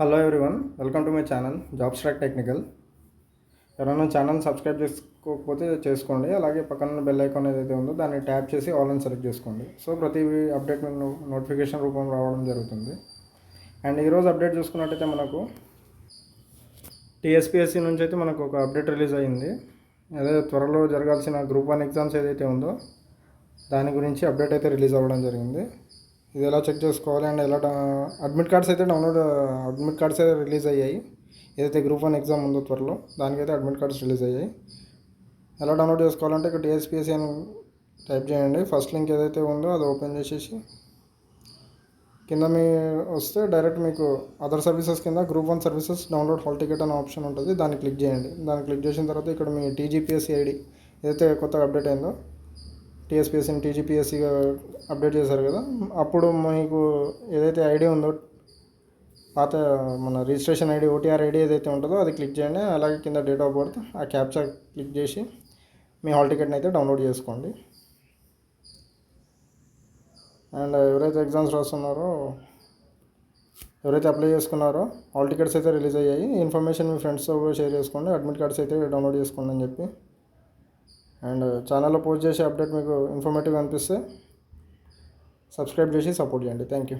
Hello everyone welcome to my channel job stack technical ఎవరైనా channel subscribe చేసుకోకపోతే చేసుకోండి అలాగే పక్కన బెల్ ఐకాన్ ఏదైతే ఉందో దాన్ని ట్యాప్ చేసి ఆల్ అని సెలెక్ట్ చేసుకోండి. సో ప్రతి అప్డేట్ నోటిఫికేషన్ రూపం రావడం జరుగుతుంది. అండ్ ఈరోజు అప్డేట్ చూసుకున్నట్టయితే మనకు టీఎస్పిఎస్సి నుంచి అయితే మనకు ఒక అప్డేట్ రిలీజ్ అయ్యింది అదే త్వరలో జరగాల్సిన గ్రూప్ వన్ ఎగ్జామ్స్ ఏదైతే ఉందో దాని గురించి అప్డేట్ అయితే రిలీజ్ అవ్వడం జరిగింది. ఇది ఎలా చెక్ చేసుకోవాలి అండ్ ఎలా అడ్మిట్ కార్డ్స్ అయితే డౌన్లోడ్ అడ్మిట్ కార్డ్స్ అయితే రిలీజ్ అయ్యాయి. ఏదైతే గ్రూప్ వన్ ఎగ్జామ్ ఉందో త్వరలో దానికైతే అడ్మిట్ కార్డ్స్ రిలీజ్ అయ్యాయి. ఎలా డౌన్లోడ్ చేసుకోవాలంటే ఇక్కడ టీఎస్పీఎస్సీ అని టైప్ చేయండి. ఫస్ట్ లింక్ ఏదైతే ఉందో అది ఓపెన్ చేసేసి కింద మీ వస్తే డైరెక్ట్ మీకు అదర్ సర్వీసెస్ కింద group one services download hall ticket అనే ఆప్షన్ ఉంటుంది. దాన్ని క్లిక్ చేయండి. దాన్ని క్లిక్ చేసిన తర్వాత ఇక్కడ మీ టీజీపీఎస్సీ ఐడి ఏదైతే కొత్తగా అప్డేట్ అయిందో టీఎస్పీఎస్సీని టీజీపీఎస్సీగా అప్డేట్ చేశారు కదా. అప్పుడు మీకు ఏదైతే ఐడి ఉందో పాత మన రిజిస్ట్రేషన్ ఐడి ఓటీఆర్ ఐడి ఏదైతే ఉంటుందో అది క్లిక్ చేయండి. అలాగే కింద డేట్ ఆఫ్ బర్త్ ఆ క్యాప్చర్ క్లిక్ చేసి మీ హాల్ టికెట్ని అయితే డౌన్లోడ్ చేసుకోండి. అండ్ ఎవరైతే ఎగ్జామ్స్ రాస్తున్నారో ఎవరైతే అప్లై చేసుకున్నారో హాల్ టికెట్స్ అయితే రిలీజ్ అయ్యాయి. ఇన్ఫర్మేషన్ మీ ఫ్రెండ్స్తో కూడా షేర్ చేసుకోండి. అడ్మిట్ కార్డ్స్ అయితే డౌన్లోడ్ చేసుకోండి అని చెప్పి. అండ్ ఛానల్లో పోస్ట్ చేసే అప్డేట్ మీకు ఇన్ఫర్మేటివ్ అనిపిస్తే సబ్స్క్రైబ్ చేసి సపోర్ట్ చేయండి. Thank you